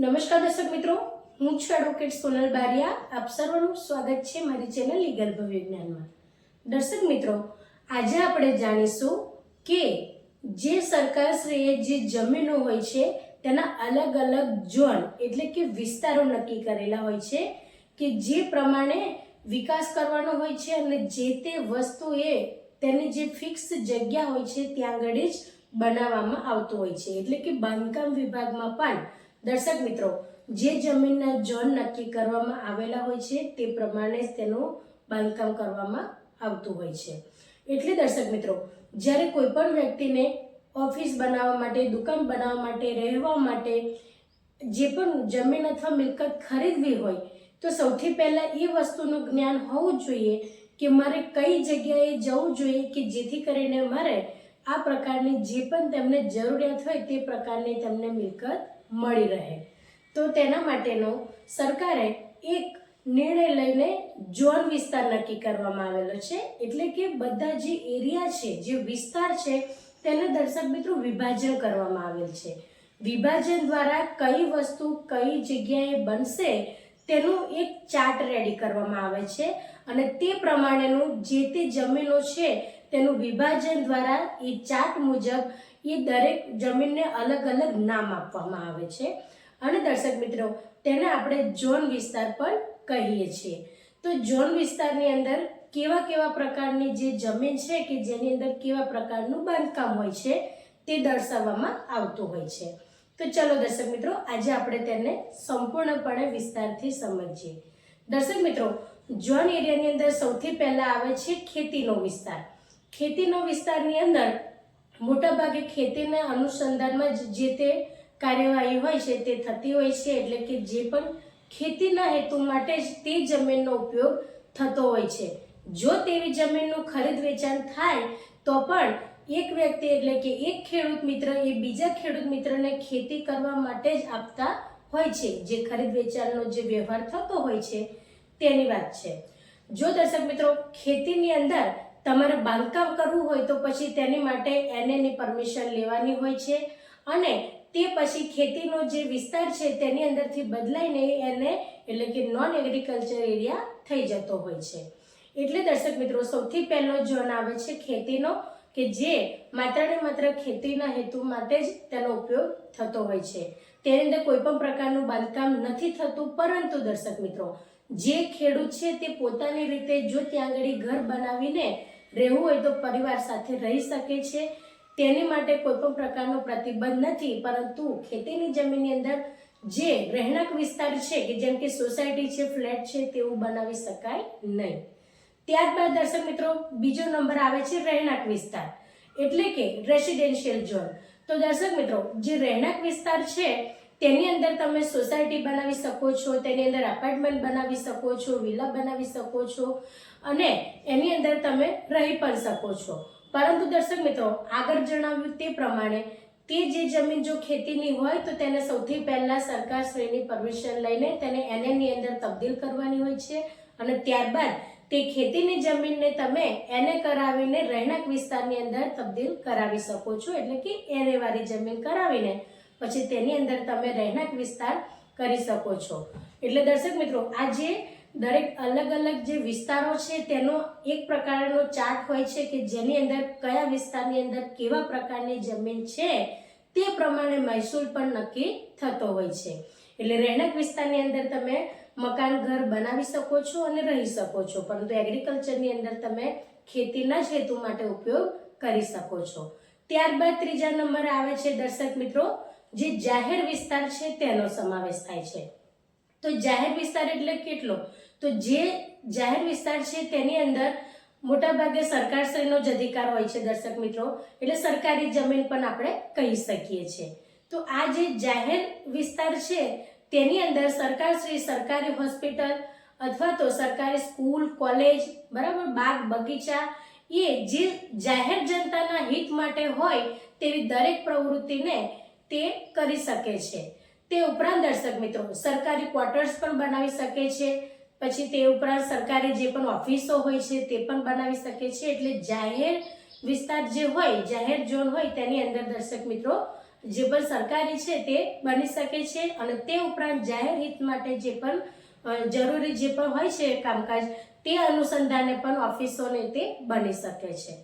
નમસ્કાર દર્શક મિત્રો, હું છું એડવોકેટ સોનલ બારિયા. આપ સર્વનું સ્વાગત છે મારી ચેનલ લીગલ વિજ્ઞાનમાં દર્શક મિત્રો, આજે આપણે જાણીશું કે જે સરકારશ્રીએ જે જમીનો હોય છે, તેના અલગ અલગ ઝોન એટલે કે વિસ્તારો નક્કી કરેલા હોય છે, કે જે પ્રમાણે વિકાસ કરવાનો હોય છે અને જે તે વસ્તુ એ તેની જે ફિક્સ જગ્યા હોય છે, ત્યાં આગળ જ બનાવવામાં આવતું હોય છે. એટલે કે બાંધકામ વિભાગમાં પણ દર્શક મિત્રો, જે જમીનના ઝોન નક્કી કરવામાં આવેલા હોય છે, તે પ્રમાણે જ તેનું બાંધકામ કરવામાં આવતું હોય છે. એટલે દર્શક મિત્રો, જ્યારે કોઈ પણ વ્યક્તિને ઓફિસ બનાવવા માટે, દુકાન બનાવવા માટે, રહેવા માટે જે પણ જમીન અથવા મિલકત ખરીદવી હોય, તો સૌથી પહેલાં એ વસ્તુનું જ્ઞાન હોવું જોઈએ કે મારે કઈ જગ્યાએ જવું જોઈએ કે જેથી કરીને મારે આ પ્રકારની જે પણ તેમને જરૂરિયાત હોય તે પ્રકારની તેમને મિલકત મળી રહે. તો તેના માટેનો સરકારે એક નિર્ણય લઈને ઝોન વિસ્તાર નક્કી કરવામાં આવેલો છે. એટલે કે બધા જે એરિયા છે, જે વિસ્તાર છે, તેને દર્શક મિત્રો વિભાજન કરવામાં આવેલ છે. વિભાજન દ્વારા કઈ વસ્તુ કઈ જગ્યાએ બનશે તેનું એક ચાર્ટ રેડી કરવામાં આવે છે. અને તે પ્રમાણેનું જે તે જમીનો છે તેનું વિભાજન દ્વારા એ ચાર્ટ મુજબ એ દરેક જમીનને અલગ અલગ નામ આપવામાં આવે છે. અને દર્શક મિત્રો, તેને આપણે ઝોન વિસ્તાર પણ કહીએ છીએ. તો ઝોન વિસ્તારની અંદર કેવા કેવા પ્રકારની જે જમીન છે કે જેની અંદર કેવા પ્રકારનું બાંધકામ હોય છે તે દર્શાવવામાં આવતું હોય છે. તો ચલો દર્શક મિત્રો, આજે આપણે તેને સંપૂર્ણપણે વિસ્તારથી સમજીએ. દર્શક મિત્રો, ઝોન એરિયાની અંદર સૌથી પહેલાં આવે છે ખેતીનો વિસ્તાર. ખેતીનો વિસ્તારની અંદર મોટાભાગે ખેતીના અનુસંધાનમાં જ તે કાર્યવાહી હોય છે તે થતી હોય છે, એટલે કે જે પણ ખેતીના હેતુ માટે જ તે જમીનનો ઉપયોગ થતો હોય છે. જો તેવી જમીનનું ખરીદ વેચાણ થાય, તો પણ એક વ્યક્તિ એટલે કે એક ખેડૂત મિત્ર એ બીજા ખેડૂત મિત્રને ખેતી કરવા માટે જ આપતા હોય છે. જે ખરીદ વેચાણનો જે વ્યવહાર થતો હોય છે, તેની વાત છે. જો દર્શક મિત્રો, ખેતીની અંદર તમારે બાંધકામ કરવું હોય તો પછી તેની માટે એનએની પરમિશન લેવાની હોય છે. અને તે પછી ખેતીનો જે વિસ્તાર છે તેની અંદરથી બદલાઈને એને એટલે કે નોન એગ્રીકલ્ચર એરિયા થઈ જતો હોય છે. એટલે દર્શક મિત્રો, સૌથી પહેલો ઝોન આવે છે ખેતીનો, કે જે માત્ર ને માત્ર ખેતીના હેતુ માટે જ તેનો ઉપયોગ થતો હોય છે. તેની અંદર કોઈ પણ પ્રકારનું બાંધકામ નથી થતું, પરંતુ દર્શક મિત્રો જે ખેડૂત છે તે પોતાની રીતે જો ત્યાં આગળ ઘર બનાવીને રહેવું હોય તો પરિવાર સાથે રહી શકે છે. તેની માટે કોઈ પણ પ્રકારનો પ્રતિબંધ નથી, પરંતુ ખેતીની જમીનની અંદર જે રહેણાંક વિસ્તાર છે કે જેમ કે સોસાયટી છે, ફ્લેટ છે, તેવું બનાવી શકાય નહીં. ત્યારબાદ દર્શક મિત્રો, બીજો નંબર આવે છે રહેણાંક વિસ્તાર, એટલે કે રેસિડેન્શિયલ ઝોન તો દર્શક મિત્રો, જે રહેણાંક વિસ્તાર છે તેની અંદર તમે સોસાયટી બનાવી શકો છો, તેની અંદર અપાર્ટમેન્ટ બનાવી શકો છો વિલા બનાવી શકો છો અને એની અંદર તમે રહી પણ શકો છો. પરંતુ દર્શક મિત્રો, આગળ જણાવ્યું તે પ્રમાણે તે જે જમીન જો ખેતીની હોય તો તેને સૌથી પહેલાં સરકાર શ્રેણી પરમિશન લઈને તેને એનએની અંદર તબદીલ કરવાની હોય છે અને ત્યારબાદ તે ખેતીની જમીનને તમે એને કરાવીને રહેણાંક વિસ્તારની અંદર તબદીલ કરાવી શકો છો. એટલે કે એરેવાળી જમીન કરાવીને પછી તેની અંદર તમે રહેણાંક વિસ્તાર કરી શકો છો. એટલે દર્શક મિત્રો આ જે દરેક અલગ અલગ જે વિસ્તારો છે, તેનો એક પ્રકારનો ચાર્ટ હોય છે કે જેની અંદર કયા વિસ્તારની અંદર કેવા પ્રકારની જમીન છે, તે પ્રમાણે મહેસૂલ પણ નક્કી થતો હોય છે. એટલે રહેણાંક વિસ્તારની અંદર તમે મકાન, ઘર બનાવી શકો છો અને રહી શકો છો. પરંતુ એગ્રીકલ્ચરની અંદર તમે ખેતીના જ હેતુ માટે ઉપયોગ કરી શકો છો. ત્યારબાદ ત્રીજા નંબરે આવે છે દર્શક મિત્રો જે જાહેર વિસ્તાર છે તેનો સમાવેશ થાય છે. તો જાહેર વિસ્તાર એટલે કેટલો? તો જે જાહેર વિસ્તાર છે તેની અંદર મોટાભાગે સરકારશ્રીનો જ અધિકાર હોય છે, દર્શક મિત્રો. એટલે સરકારી જમીન પણ આપણે કહી શકીએ છીએ. તો આ જે જાહેર વિસ્તાર છે તેની અંદર સરકારશ્રી સરકારી હોસ્પિટલ અથવા તો સરકારી સ્કૂલ, કોલેજ, બરાબર, બાગ બગીચા, એ જે જાહેર જનતાના હિત માટે હોય તેવી દરેક પ્રવૃત્તિને તે કરી શકે છે. તે ઉપરાંત દર્શક મિત્રો, સરકારી ક્વાર્ટર્સ પણ બનાવી શકે છે. પછી તે ઉપરાંત સરકારી જે પણ ઓફિસો હોય છે તે પણ બનાવી શકે છે. એટલે જાહેર વિસ્તાર જે હોય, જાહેર ઝોન હોય તેની અંદર દર્શક મિત્રો, જે પણ સરકારી છે તે બની શકે છે. અને તે ઉપરાંત જાહેર હિત માટે જે પણ જરૂરી જે પણ હોય છે કામકાજ, તે અનુસંધાને પણ ઓફિસોને તે બની શકે છે.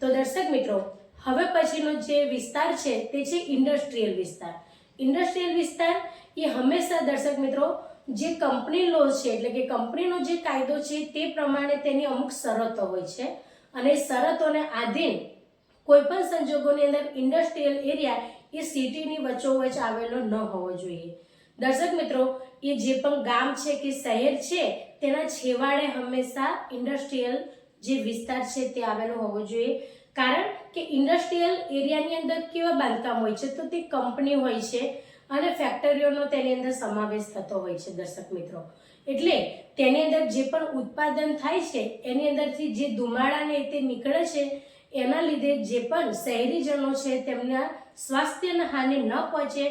તો દર્શક મિત્રો હવે પછીનો જે વિસ્તાર છે તે છે ઇન્ડસ્ટ્રીયલ વિસ્તાર. ઇન્ડસ્ટ્રીયલ વિસ્તાર એ હંમેશા દર્શક મિત્રો, જે કંપની લો છે, એટલે કે કંપનીનો જે કાયદો છે તે પ્રમાણે તેની અમુક શરતો હોય છે. અને શરતોને આધીન કોઈ પણ સંજોગોની અંદર ઇન્ડસ્ટ્રીયલ એરિયા એ સિટીની વચ્ચોવચ આવેલો ન હોવો જોઈએ. દર્શક મિત્રો, એ જે પણ ગામ છે કે શહેર છે, તેના છેવાડે હંમેશા ઇન્ડસ્ટ્રીયલ જે વિસ્તાર છે તે આવેલો હોવો જોઈએ. કારણ કે ઇન્ડસ્ટ્રીયલ એરિયાની અંદર કેવા બાંધકામ હોય છે? તો તે કંપની હોય છે અને ફેક્ટરીઓનો તેની અંદર સમાવેશ થતો હોય છે, દર્શક મિત્રો. એટલે તેની અંદર જે પણ ઉત્પાદન થાય છે, એની અંદરથી જે ધુમાડાને તે નીકળે છે, એના લીધે જે પણ શહેરીજનો છે, તેમના સ્વાસ્થ્યને હાનિ ન પહોંચે,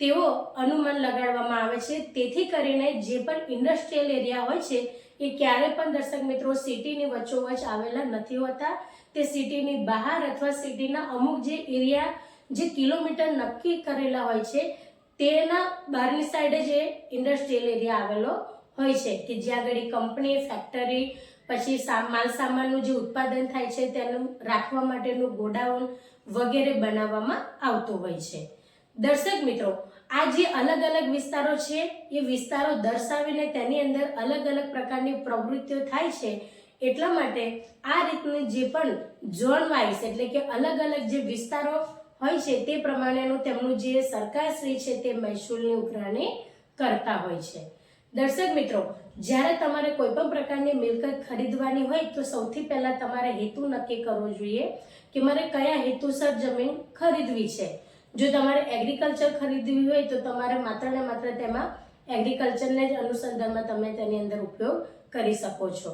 તેવો અનુમાન લગાડવામાં આવે છે. તેથી કરીને જે પણ ઇન્ડસ્ટ્રીયલ એરિયા હોય છે, એ ક્યારે પણ દર્શક મિત્રો સિટીની વચ્ચોવચ આવેલા નથી હોતા. તે સિટીની બહાર અથવા સિટીના અમુક જે એરિયા જે કિલોમીટર નક્કી કરેલા હોય છે, તેના બહારની સાઈડે જે ઇન્ડસ્ટ્રીયલ એરિયા આવેલો હોય છે, કે જ્યાં આગળ કંપની ફેક્ટરી પછી માલ સામાનનું જે ઉત્પાદન થાય છે, તેનું રાખવા માટેનું ગોડાઉન વગેરે બનાવવામાં આવતું હોય છે. દર્શક મિત્રો, આ જે અલગ અલગ વિસ્તારો છે, એ વિસ્તારો દર્શાવીને તેની અંદર અલગ અલગ પ્રકારની પ્રવૃત્તિઓ થાય છે એટલા માટે આ રીતની જે પણ ઝોન વાઇઝ એટલે કે અલગ અલગ જે વિસ્તારો હોય છે, તે પ્રમાણેનું તેમનું જે સરકારશ્રી છે તે મહેસૂલની ઉઘરાણી કરતા હોય છે. દર્શક મિત્રો, જ્યારે તમારે કોઈ પણ પ્રકારની મિલકત ખરીદવાની હોય, તો સૌથી પહેલાં તમારે હેતુ નક્કી કરવો જોઈએ કે મારે કયા હેતુસર જમીન ખરીદવી છે. જો તમારે એગ્રીકલ્ચર ખરીદવી હોય, તો તમારે માત્ર ને માત્ર તેમાં એગ્રીકલ્ચરને જ અનુસંધાનમાં તમે તેની અંદર ઉપયોગ કરી શકો છો.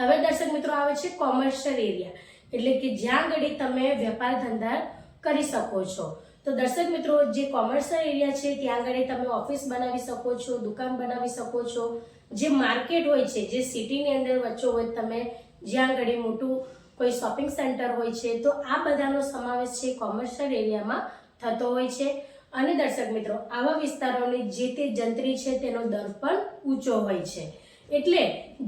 હવે દર્શક મિત્રો આવે છે કોમર્શિયલ એરિયા એટલે કે જ્યાં આગળ તમે વેપાર ધંધા કરી શકો છો. તો દર્શક મિત્રો, જે કોમર્શિયલ એરિયા છે, ત્યાં આગળ તમે ઓફિસ બનાવી શકો છો, દુકાન બનાવી શકો છો. જે માર્કેટ હોય છે, જે સિટીની અંદર વચ્ચોવચ તમે જ્યાં આગળ મોટું કોઈ શોપિંગ સેન્ટર હોય છે, તો આ બધાનો સમાવેશ છે કોમર્શિયલ એરિયામાં થતો હોય છે. અને દર્શક મિત્રો, આવા વિસ્તારોની જે તે જંત્રી છે, તેનો દર પણ ઊંચો હોય છે. એટલે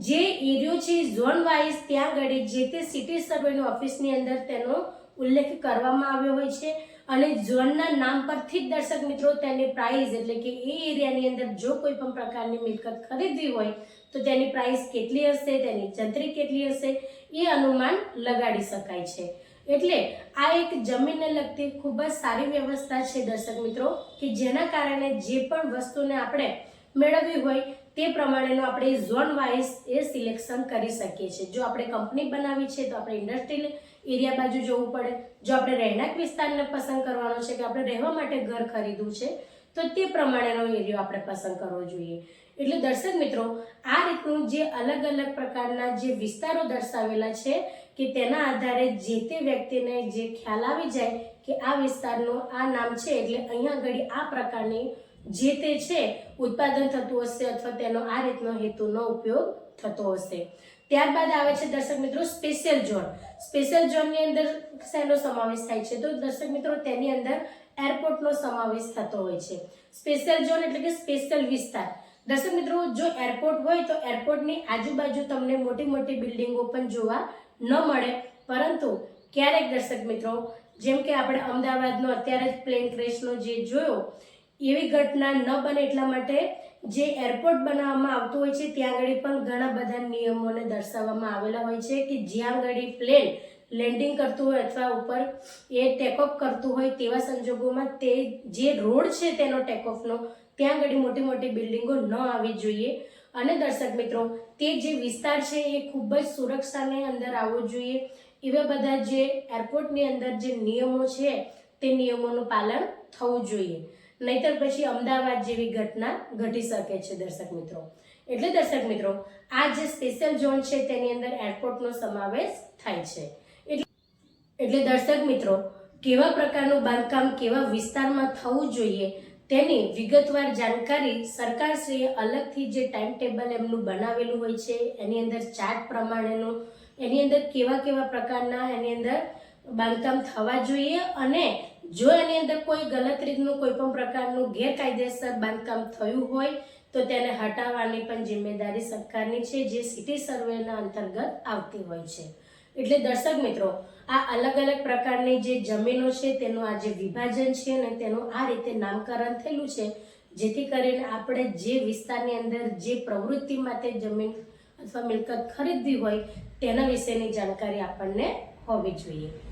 જે એરિયો છે, ઝોન વાઇઝ ત્યાં આગળ જે તે સિટી સર્વેની ઓફિસની અંદર તેનો ઉલ્લેખ કરવામાં આવ્યો હોય છે. અને ઝોનના નામ પરથી જ દર્શક મિત્રો તેની પ્રાઇસ એટલે કે એ એરિયાની અંદર જો કોઈ પણ પ્રકારની મિલકત ખરીદવી હોય, તો તેની પ્રાઇસ કેટલી હશે, તેની જંત્રી કેટલી હશે, એ અનુમાન લગાડી શકાય છે. એટલે આ એક જમીનને લગતી ખૂબ જ સારી વ્યવસ્થા છે દર્શક મિત્રો, કે જેના કારણે જે પણ વસ્તુને આપણે મેળવવી હોય તે પ્રમાણેનું આપણે ઝોન વાઇઝ એ સિલેક્શન કરી શકીએ છીએ. જો આપણે કંપની બનાવી છે, તો આપણે ઇન્ડસ્ટ્રીયલ એરિયા બાજુ જવું પડે. જો આપણે રહેણાંક વિસ્તારને પસંદ કરવાનો છે, કે આપણે રહેવા માટે ઘર ખરીદવું છે, તો તે પ્રમાણેનો એરિયો આપણે પસંદ કરવો જોઈએ. એટલે દર્શક મિત્રો, આ રીતનું જે અલગ અલગ પ્રકારના જે વિસ્તારો દર્શાવેલા છે, કે તેના આધારે જે તે વ્યક્તિને જે ખ્યાલ આવી જાય, કે આ વિસ્તારનું આ નામ છે, એટલે અહીંયા આગળ આ પ્રકારની જે તે છે, ઉત્પાદન થતું હશે અથવા તેનો આ રીતનો હેતુનો ઉપયોગ થતો હશે. ત્યારબાદ આવે છે દર્શક મિત્રો સ્પેશિયલ ઝોન સ્પેશિયલ ઝોનની અંદર શેનો સમાવેશ થાય છે? તો દર્શક મિત્રો તેની અંદર એરપોર્ટનો સમાવેશ થતો હોય છે. સ્પેશિયલ ઝોન એટલે કે સ્પેશિયલ વિસ્તાર. દર્શક મિત્રો, જો એરપોર્ટ હોય તો એરપોર્ટની આજુબાજુ તમને મોટી મોટી બિલ્ડિંગો પણ જોવા ન મળે. પરંતુ ક્યારેક દર્શક મિત્રો, જેમ કે આપણે અમદાવાદનો અત્યારે જ પ્લેન ક્રેશનો જે જોયો એવી ઘટના ન બને એટલા માટે જે એરપોર્ટ બનાવવામાં આવતું હોય છે, ત્યાં આગળ પણ ઘણા બધા નિયમોને દર્શાવવામાં આવેલા હોય છે કે જ્યાં આગળ પ્લેન લેન્ડિંગ કરતું હોય અથવા ઉપર એ ટેકઓફ કરતું હોય તેવા સંજોગોમાં તે જે રોડ છે તેનો ટેકઓફનો ત્યાં આગળ મોટી મોટી બિલ્ડિંગો ન આવવી જોઈએ. અને દર્શક મિત્રો, તે જે વિસ્તાર છે એ ખૂબ જ સુરક્ષાને અંદર આવવો જોઈએ. એવા બધા જે એરપોર્ટની અંદર જે નિયમો છે, તે નિયમોનું પાલન થવું જોઈએ. નહીતર પછી અમદાવાદ જેવી ઘટના ઘટી શકે છે, દર્શક મિત્રો. એટલે દર્શક મિત્રો, આ જે સ્પેશિયલ ઝોન છે, તેની અંદર એરપોર્ટનો સમાવેશ થાય છે. એટલે એટલે દર્શક મિત્રો, કેવા પ્રકારનું બાંધકામ, કેવા વિસ્તારમાં થવું જોઈએ, તેની વિગતવાર જાણકારી સરકારશ્રીએ અલગથી જે ટાઈમ ટેબલ એમનું બનાવેલું હોય છે, એની અંદર ચાર્ટ પ્રમાણેનું, એની અંદર કેવા કેવા પ્રકારના એની અંદર બાંધકામ થવા જોઈએ અને જો એની અંદર કોઈ ગલત રીતનું, કોઈ પણ પ્રકારનું ગેરકાયદેસર બાંધકામ થયું હોય, તો તેને હટાવવાની પણ જિમ્મેદારી સરકારની છે, જે સિટી સર્વેના અંતર્ગત આવતી હોય છે. એટલે દર્શક મિત્રો, આ અલગ અલગ પ્રકારની જે જમીનો છે, તેનું આ જે વિભાજન છે અને તેનું આ રીતે નામકરણ થયેલું છે, જેથી કરીને આપણે જે વિસ્તારની અંદર જે પ્રવૃત્તિ માટે જમીન અથવા મિલકત ખરીદવી હોય, તેના વિશેની જાણકારી આપણને હોવી જોઈએ.